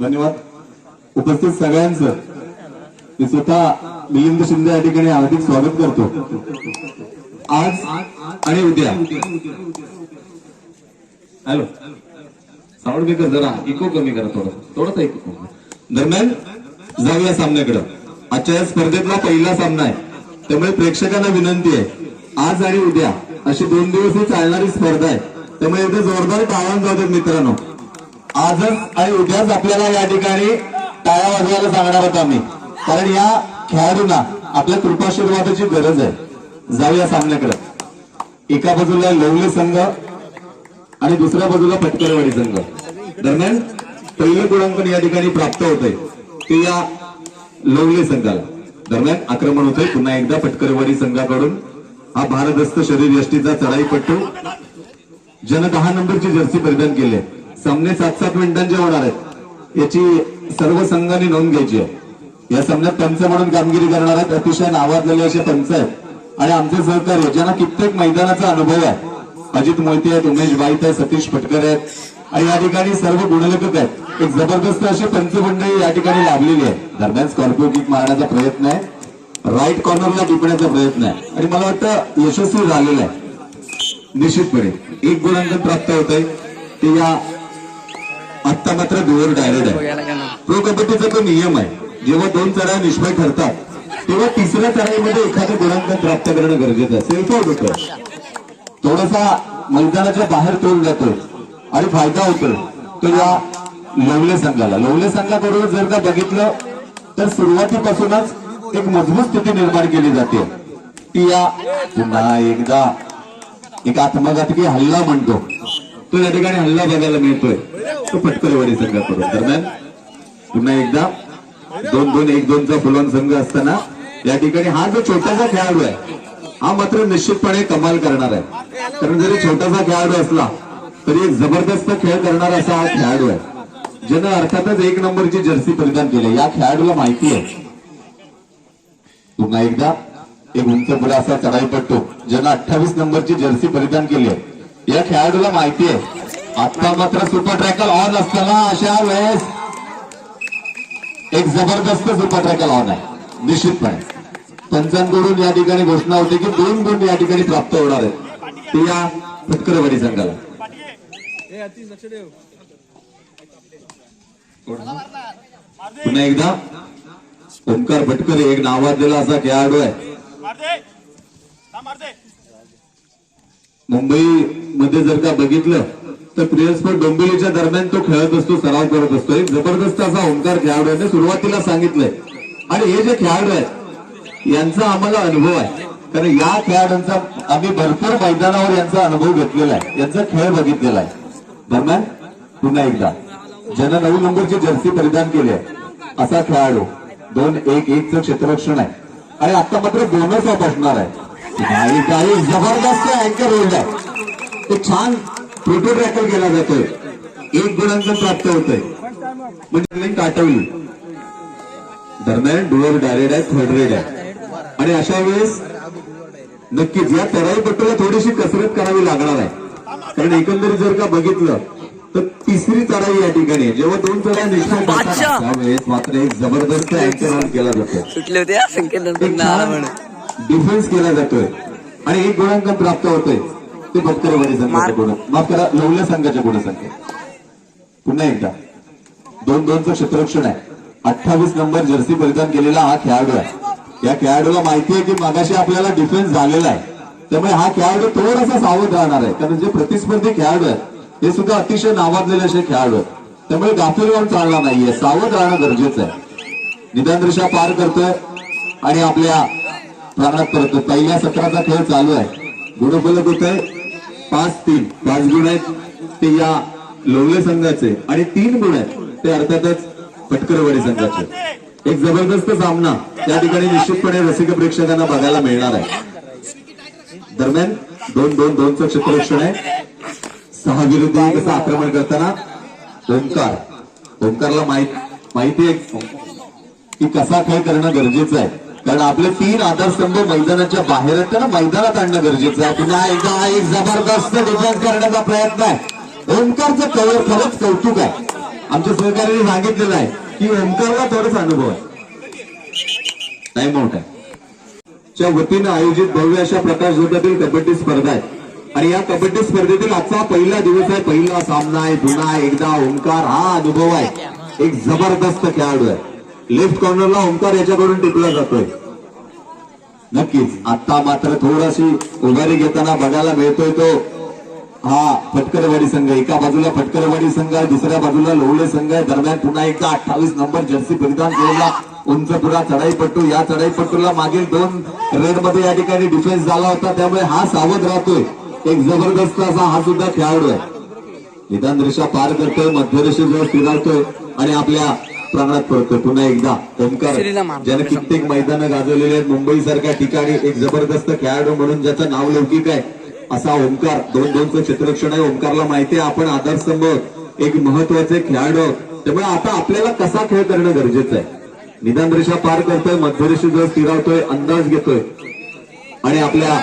धन्यवाद. उपस्थित सगळ्यांचं. मी स्वतः मिलिंद शिंदे या ठिकाणी हार्दिक स्वागत करतो. आज आणि उद्या. हॅलो. साऊंड मेकर जरा इको कमी करा थोडं. थोडंच इको दरम्यान जाऊया सामन्याकडं. आजच्या या स्पर्धेतला पहिला सामना आहे. त्यामुळे प्रेक्षकांना विनंती आहे आज आणि उद्या अशी दोन दिवस ही चालणारी स्पर्धा आहे. त्यामुळे इथे जोरदार टाळून जातात मित्रांनो. आजच आणि उद्याच आपल्याला या ठिकाणी टाळ्या वाजवायला सांगणार आहोत आम्ही. कारण या खेळाडूंना आपल्या कृपाशीर्वादाची गरज आहे. जाऊया सामन्याकडे. एका बाजूला लवले संघ आणि दुसऱ्या बाजूला पटकरवाडी संघ. दरम्यान पहिलं गुणांकन या ठिकाणी प्राप्त होतंय. ते या लवले संघाला. दरम्यान आक्रमण होतंय. पुन्हा एकदा पटकरवाडी संघाकडून. हा भारदस्त शरीर यष्टीचा चढाईपट्टू. ज्यानं दहा नंबरची जर्सी परिधान केली आहे. सामने सात सात मिनिटांचे होणार आहेत. याची सर्व संघांनी नोंद घ्यायची आहे. या सामन्यात पंच म्हणून कामगिरी करणार आहेत. अतिशय नावाजलेले असे पंच आहेत. आणि आमचे सहकार्य ज्यांना कित्येक मैदानाचा अनुभव आहे. अजित मोहिते आहेत उमेश बाईत आहे सतीश फटकर आहेत. आणि या ठिकाणी सर्व गुणलेखक आहेत. एक जबरदस्त अशी पंचमंडळी या ठिकाणी लाभलेली आहे. दरम्यान स्कॉर्पिओ किक मारण्याचा प्रयत्न आहे. राईट कॉर्नरला टिपण्याचा प्रयत्न आहे. आणि मला वाटतं यशस्वी झालेला आहे. निश्चितपणे. एक गुणांकन प्राप्त होत आहे ते या आत्ता मात्र दुवर डायरेक्ट आहे. प्रो कबड्डीचा तो नियम आहे. जेव्हा दोन चढाई निष्फळ ठरतात तेव्हा तिसऱ्या चढाईमध्ये एखादं गुणांकन प्राप्त करणं गरजेचं आहे. सेल्फ आउट होतं. थोडासा मैदानाच्या बाहेर तोल जातोय आणि फायदा होतोय. तो या लवले संघाला. लवले संघाकडून जर का बघितलं तर सुरुवातीपासूनच एक मजबूत स्थिती निर्माण केली जाते. ती या पुन्हा एकदा एक आत्मघातकी हल्ला म्हणतो. तो या ठिकाणी हल्ला बघायला मिळतोय. तो संघाकडून दरम्यान पुन्हा एकदा दोन दोन एक दोनचा फुलवान संघ असताना या ठिकाणी हा जो छोटासा खेळाडू आहे हा मात्र निश्चितपणे कमाल करणार आहे. कारण जरी छोटासा खेळाडू असला तरी एक जबरदस्त खेळ करणारा असा हा खेळाडू आहे ज्यानं अर्थातच एक नंबरची जर्सी परिधान केली. या खेळाडूला माहिती आहे. पुन्हा एकदा एक उंच पुढे असा चढाईपट्टू ज्यानं अठ्ठावीस नंबरची जर्सी परिधान केली आहे. या खेळाडूला माहिती आहे. आता मात्र सुपर ट्रॅकल ऑन असताना अशा वेळेस एक जबरदस्त सुपर ट्रॅकल ऑन आहे. निश्चितपणे. पंचांकडून या ठिकाणी घोषणा होती की दोन गुण या ठिकाणी प्राप्त होणार आहेत. ते या फटकरवाडी संघाला. पुन्हा एकदा. ओंकार फटकरे एक नावाजलेला असा खेळाडू आहे. मुंबई मध्ये जर का बघितलं तर प्रियस्पर डोंबिवलीच्या दरम्यान तो खेळत असतो सराव करत असतो. एक जबरदस्त असा ओंकार खेळाडूने सुरुवातीला सांगितलंय. आणि हे जे खेळाडू आहेत यांचा आम्हाला अनुभव आहे. कारण या खेळाडूंचा आम्ही भरपूर मैदानावर यांचा अनुभव घेतलेला आहे. यांचा खेळ बघितलेला आहे. दरम्यान पुन्हा एकदा. ज्यानं नऊ नंबरची जर्सी परिधान केली आहे. असा खेळाडू. दोन एक एकच क्षेत्ररक्षण आहे. आणि आता मात्र बोनस ऑफ असणार आहे काही जबरदस्त अँकर होईल आहे ते छान फोटो ट्रॅकल केला जातोय. एक गुणांकन प्राप्त होतोय. म्हणजे काटवली. दरम्यान डुअर डायरेक्ट आहे थर्ड रेड आहे. आणि अशा वेळेस नक्कीच या चढाईपट्टूला थोडीशी कसरत करावी लागणार आहे. कारण एकंदरीत जर का बघितलं तर तिसरी चढाई या ठिकाणी आहे. जेव्हा दोन चढाई त्यावेळेस मात्र एक जबरदस्त अँकर ऑन केला जातो होते डिफेन्स केला जातोय. आणि एक गुणांकन प्राप्त होतोय. ते भटकरवाडी संघाच्या गुण माफ करा लवल्या संघाच्या गुणसंख्या पुन्हा एकदा. दोन दोनचं क्षेत्ररक्षण आहे. अठ्ठावीस नंबर जर्सी परिधान केलेला हा खेळाडू आहे. या खेळाडूला माहिती आहे की मागाशी आपल्याला डिफेन्स झालेला आहे. त्यामुळे हा खेळाडू थोडासा सावध राहणार आहे. कारण जे प्रतिस्पर्धी खेळाडू आहेत हे सुद्धा अतिशय नावाजलेले असे खेळाडू आहेत. त्यामुळे गाफील राहून चालणार नाहीये. सावध राहणं गरजेचं आहे. निदान रेषा पार करतोय आणि आपल्या प्राणात परततो पहिल्या सत्राचा खेळ चालू आहे. गुणफलक होत आहे पाच तीन पाच गुण आहेत ते या लोवले संघाचे. आणि तीन गुण आहेत ते अर्थातच फटकरवाडी संघाचे. एक जबरदस्त सामना त्या ठिकाणी निश्चितपणे रसिक प्रेक्षकांना बघायला मिळणार आहे. दरम्यान दोन दोन दोनचं क्षेत्ररक्षण आहे. सहा विरुद्ध एक असं आक्रमण करताना ओंकार. ओंकारला माहीत माहिती आहे की कसा खेळ करणं गरजेचं आहे. कारण आपले तीन आधारस्तंभ मैदानाच्या बाहेर आहेत त्यांना मैदानात आणणं गरजेचं आहे. पुन्हा एकदा एक जबरदस्त डिफेन्स करण्याचा प्रयत्न आहे. ओमकारचं कवर खरंच कौतुक आहे. आमच्या सहकार्याने सांगितलेलं आहे की ओमकारला थोडासा अनुभव आहे. टाइम आउट आहे. च्या वतीनं आयोजित भव्य अशा प्रकाश झोटातील कबड्डी स्पर्धा आहे. आणि या कबड्डी स्पर्धेतील आजचा पहिला दिवस आहे. पहिला सामना आहे जुना एकदा ओंकार हा अनुभव आहे. एक जबरदस्त खेळाडू आहे. लेफ्ट कॉर्नरला ओंकार याच्याकडून टिपला जातोय. नक्कीच. आता मात्र थोडाशी उभारी घेताना बघायला मिळतोय तो. हा फटकरवाडी संघ. एका बाजूला फटकरवाडी संघ आहे दुसऱ्या बाजूला लोवळे संघ आहे. दरम्यान पुन्हा एकदा अठ्ठावीस नंबर जर्सी परिधान केलेला उंच पुरा चढाईपट्टू. या चढाईपट्टूला मागील दोन रेडमध्ये या ठिकाणी डिफेन्स झाला होता. त्यामुळे हा सावध राहतोय. एक जबरदस्त असा हा सुद्धा खेळाडू आहे. निदान रेषा पार करतोय. मध्यरेषेजवळ फिरवतोय. आणि आपल्या प्राणात पडतोय. पुन्हा एकदा मार. ज्याने कित्येक मैदानं गाजवलेले आहेत. मुंबई सारख्या ठिकाणी एक जबरदस्त खेळाडू म्हणून ज्याचं नाव लौकिक आहे असा ओंकार. दोन दोनचं क्षेत्ररक्षण आहे. ओंकारला माहिती आहे. आपण आधारस्तंभ एक महत्त्वाचे खेळाडू. त्यामुळे आता आपल्याला कसा खेळ करणं गरजेचं आहे? निदान रेषा पार करतोय. मध्यरेषेजवळ स्थिरावतोय अंदाज घेतोय. आणि आपल्या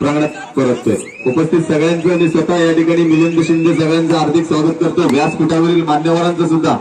प्रांगणात परततोय. उपस्थित सगळ्यांचं आणि स्वतः या ठिकाणी मिलिंद शिंदे सगळ्यांचं हार्दिक स्वागत करतोय. व्यासपीठावरील मान्यवरांचं सुद्धा.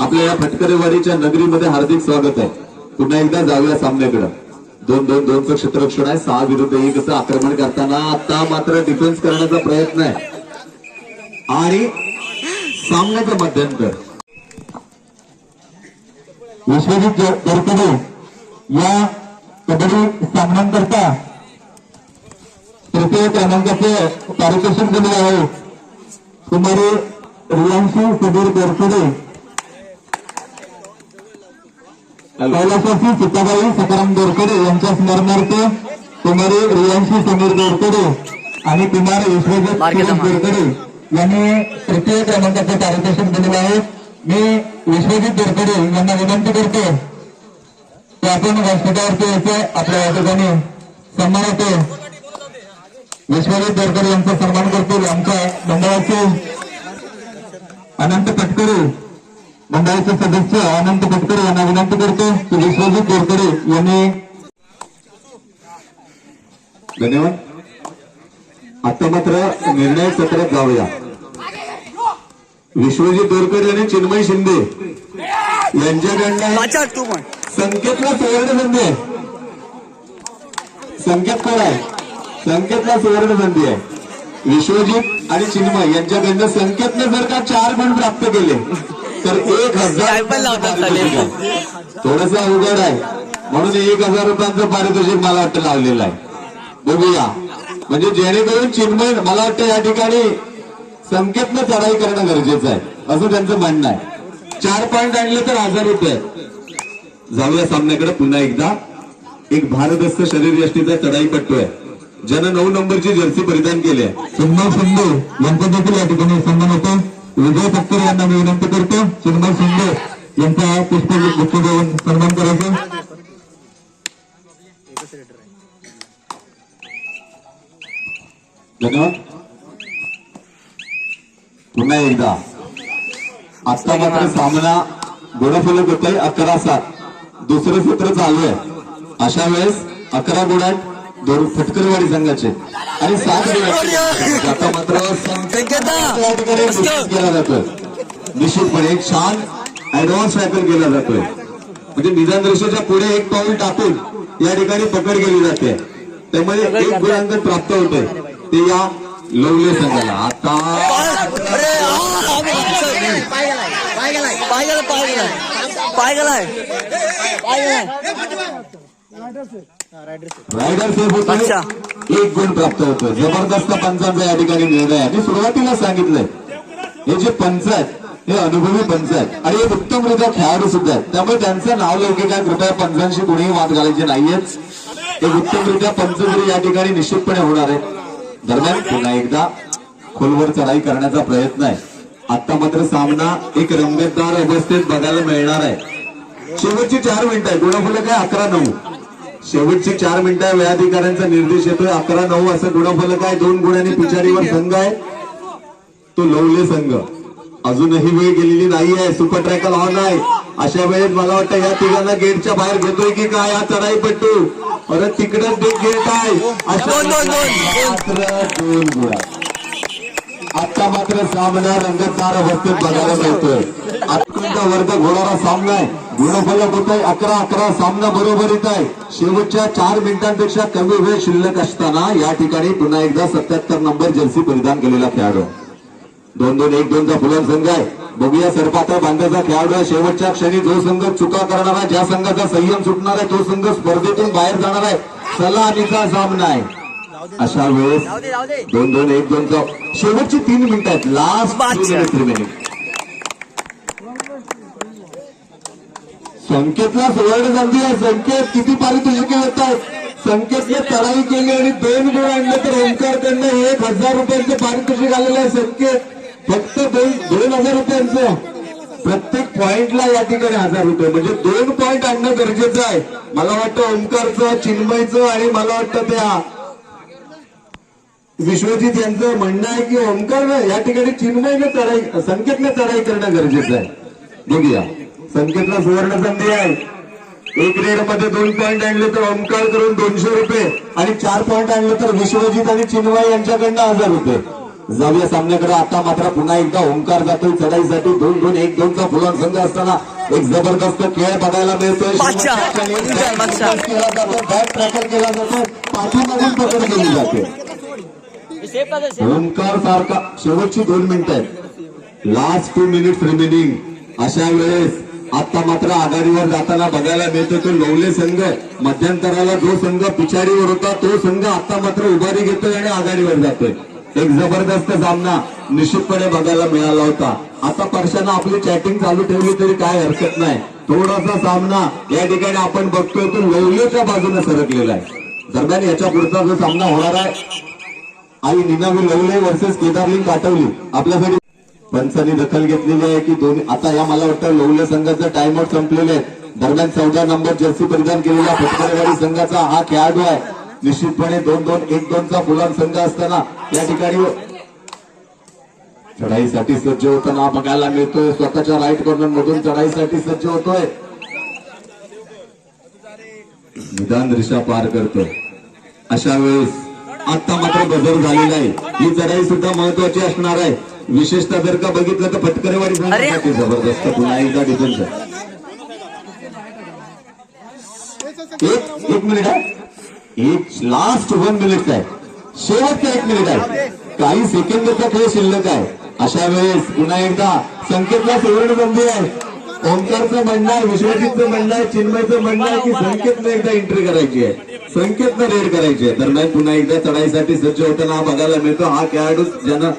आपल्या या फटकरेवाडीच्या नगरीमध्ये हार्दिक स्वागत आहे. पुन्हा एकदा जाऊया सामन्याकडे. दोन दोन दोनचं क्षेत्ररक्षण आहे. सहा विरुद्ध एक असं आक्रमण करताना आता मात्र डिफेन्स करण्याचा प्रयत्न आहे. आणि सामन्याचं मध्यंतर. विश्वजित गडकरी या कबड्डी सामन्यांकरता तृतीय क्रमांकाचे पारितोषिक दिले आहे. सुमारे रियांशी सुधीर गडकरी कैलासाची सीताबाई सकाराम गोरकडे यांच्या स्मरणार्थ कुमारी रियांशी समीर गोरकडे आणि कुमार विश्वजित. गोरकडे यांनी तृतीय क्रमांकाचे पारितोषिक दिलेले आहे मी विश्वजित गोरकडे यांना विनंती करतो की आपण व्यासपीठावरती यायचं आपल्या या ठिकाणी सन्मान होतो विश्वजित गोरकडे यांचा सन्मान करतील आमच्या मंडळाचे अनंत पटकरे मंडळाचे सदस्य अनंत पटकरे यांना विनंती करतो की विश्वजित गोरकडे यांनी धन्यवाद. आता मात्र निर्णय सत्रात जाऊया. विश्वजित दोरकर आणि चिन्मय शिंदे यांच्याकडनं संकेतला सुवर्ण संधी आहे. संकेत कोण आहे? संकेतला सुवर्ण संधी आहे. विश्वजित आणि चिन्मय यांच्याकडनं संकेतने जर का चार गुण प्राप्त केले तर एक हजार. थोडस अवघड आहे. म्हणून एक हजार रुपयांचं पारितोषिक मला वाटतं लावलेलं आहे. बघूया. म्हणजे जेणेकरून चिन्मय मला वाटतं या ठिकाणी संकेतनं चढाई करणं गरजेचं आहे. असं त्यांचं म्हणणं आहे. चार पॉईंट आणले तर हजार रुपये. जाऊया सामन्याकडे पुन्हा एकदा. एक भारदस्त शरीर यष्टीचा चढाई पट्टू आहे. ज्यानं नऊ नंबरची जर्सी परिधान केली आहे. चिन्मय शिंदे यांचा देखील या ठिकाणी सन्मान होतो विजय पटकर यांना मी विनंती करतो चिन्मय शिंदे यांचा पुष्पगुच्छ देऊन सन्मान करायचा. धन्यवाद. पुन्हा एकदा. आता मात्र सामना गुणफलक होत आहे अकरा सात. दुसरं सत्र चालू आहे. अशा वेळेस अकरा गुणात दोन फटकरवाडी संघाचे आणि सात आता मात्र केला जातोय निश्चितपणे एक छान ऍडव्हान्स टॅकल केला जातोय म्हणजे निदान रेषेच्या पुढे एक पाऊल टाकून या ठिकाणी पकड केली जाते त्यामुळे एक गुणांकन प्राप्त होतोय ते या लवले संघाला आता पाय गेलाय पाय गेलाय अच्छा. एक गुण प्राप्त होतो जबरदस्त पंचांचा या ठिकाणी निर्णय आहे मी सुरुवातीला सांगितलंय हे जे पंच आहेत हे अनुभवी पंच आहेत आणि हे उत्तमरित्या खेळाडू सुद्धा आहेत. त्यामुळे त्यांचं नाव लौकिक कृपया पंचांशी कुणीही वाद घालायचे नाहीयेत. एक उत्तमरित्या पंचगिरी या ठिकाणी निश्चितपणे होणार आहे. दरम्यान पुन्हा एकदा खोलवर चढाई करण्याचा प्रयत्न आहे. आता मात्र सामना एक रंगतदार अवस्थेत बघायला मिळणार आहे. शेवटची चार मिनिटं आहे गुणफलक आहे अकरा नऊ. शेवटची चार मिनिटं आहे वेळाधिकाऱ्यांचा निर्देश येतोय. अकरा नऊ असं गुणफलक आहे दोन गुणांनी पिछाडीवर संघ आहे? तो लवले संघ. अजूनही वेळ गेलेली नाही आहे सुपर ट्रॅकल ऑन आहे. अशा वेळेत मला वाटतं या तिघांना गेटच्या बाहेर घेतोय की काय? हा चढाई पट्टू परत तिकडेच गेट आहे. दोन गुणा. आता मात्र सामना रंगतदार अवस्थेत बघायला मिळतोय. अत्यंत वर्ग घोडारा सामना आहे. गुणफलक होत आहे अकरा अकरा सामना बरोबर येत आहे. शेवटच्या चार मिनिटांपेक्षा कमी वेळ शिल्लक असताना या ठिकाणी पुन्हा एकदा सत्याहत्तर नंबर जर्सी परिधान केलेला खेळाडू. दोन दोन एक दोनचा फुलन संघ आहे. बघूया सरपात्र बांधाचा खेळाडू आहे. शेवटच्या क्षणी जो संघ चुका करणार आहे ज्या संघाचा संयम सुटणार आहे तो संघ स्पर्धेतून बाहेर जाणार आहे. सलामीचा सामना आहे. अशा वेळेस दोन दोन एक दोनचा शेवटची तीन मिनिटं आहेत. लास्ट. रिमेनिंग संकेतला सुवर्ण संधी आहे. संकेत किती पारितोषिके येत आहेत? संकेतने चढाई केली आणि दोन गुण आणले तर ओंकार त्यांना एक हजार रुपयांचं पारितोषिक आलेलं आहे. संकेत फक्त दोन दोन हजार रुपयांचं. प्रत्येक पॉइंटला या ठिकाणी हजार रुपये. म्हणजे दोन पॉइंट आणणं गरजेचं आहे. मला वाटतं ओंकारचं चिन्मयचं आणि मला वाटतं त्या विश्वजित यांचं म्हणणं आहे की ओंकारनं या ठिकाणी चिन्मयनं चढाई संकेतने चढाई करणं गरजेचं आहे. बघूया. संकेतला सुवर्ण संधी आहे. एक रेडमध्ये दोन पॉईंट आणले तर ओंकार करून दोनशे रुपये आणि चार पॉईंट आणले तर विश्वजित आणि चिन्मय यांच्याकडनं हजार रुपये. जाऊया सामन्याकडे. आता मात्र पुन्हा एकदा ओंकार जातोय. चढाईसाठी दोन दोन एक दोनचा फुलान संघ असताना एक जबरदस्त खेळ बघायला मिळतोय. बॅट ट्रॅकर केला जातो पाठीमागून पकड केली जाते ओंकार सारखा शेवटची दोन मिनिट आहेत. लास्ट टू मिनिट रिमेनिंग अशा वेळेस आता मात्र आघाडीवर जाताना बघायला मिळतो तो लवले संघ. मध्यंतराला जो संघ पिछाडीवर होता तो संघ आता मात्र उभारी घेतोय आणि आघाडीवर जातोय. एक जबरदस्त सामना निश्चितपणे बघायला मिळाला होता. आता परशानं आपली चॅटिंग चालू ठेवली तरी काय हरकत नाही. थोडासा सामना या ठिकाणी आपण बघतोय तो लवलेच्या बाजूने सरकलेला आहे. दरम्यान याच्या पुढचा जो सामना होणार आहे आई निनावी लवले वर्सेस केदारलिंग पाठवली. आपल्यासाठी पंचांनी दखल घेतलेली आहे की दोन्ही आता या मला वाटतं लवले संघाचं टाइम आउट संपलेले दरम्यान चौदा नंबर जर्सी परिधान केलेला फटकरेवाडी संघाचा हा खेळाडू आहे. निश्चितपणे दोन दोन एक दोनचा फुलान संघ असताना या ठिकाणी चढाईसाठी सज्ज होताना बघायला मिळतोय. स्वतःच्या राईट कॉर्नर मधून चढाईसाठी सज्ज होतोय. निदान दिशा पार करतोय. अशा वेळेस आता मात्र बदल झालेला आहे. ही चढाई सुद्धा महत्वाची असणार आहे. विशेषतः जर का बघितलं तर फटकरेवाडी संघासाठी जबरदस्त पुन्हा एकदा डिफेन्स एक एक मिनिट आहे. एक लास्ट वन मिनिट आहे. शेवटचा एक मिनिट आहे. काही सेकंदचा खेळ शिल्लक आहे. अशा वेळेस पुन्हा एकदा संकेतला सुवर्ण संधी आहे. ओंकारचं म्हणणं आहे विश्वजितचं म्हणणं आहे चिन्मयचं म्हणणं आहे की संकेतनं एकदा एंट्री करायची आहे. संकेतनं रेड करायची आहे. दरम्यान पुन्हा एकदा चढाईसाठी सज्ज होताना हा बघायला मिळतो. हा खेळाडू ज्यानं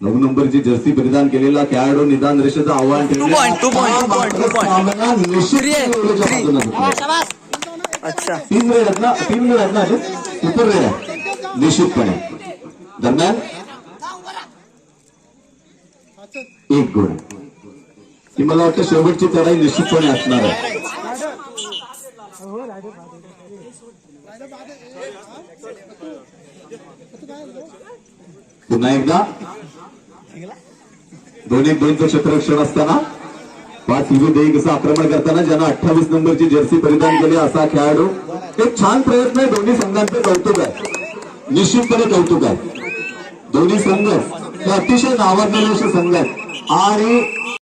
नऊ नंबरची जर्सी परिधान केलेला खेळाडू निदान रेषेचं आव्हान तीन आहेत ना तीन रेड आहेत ना निश्चितपणे. दरम्यान एक गुण. ही मला वाटतं शेवटची चढाई निश्चितपणे असणार आहे. पुन्हा एकदा. दोन दोनचं क्षेत्ररक्षण असताना पाच विरुद्ध एक आक्रमण करताना ज्यांना अठ्ठावीस नंबरची जर्सी परिधान केली असा खेळाडू एक छान प्रयत्न आहे. दोन्ही संघांचं कौतुक आहे. निश्चितपणे कौतुक आहे. दोन्ही संघ हे अतिशय नावाजलेले असे संघ आहेत. आणि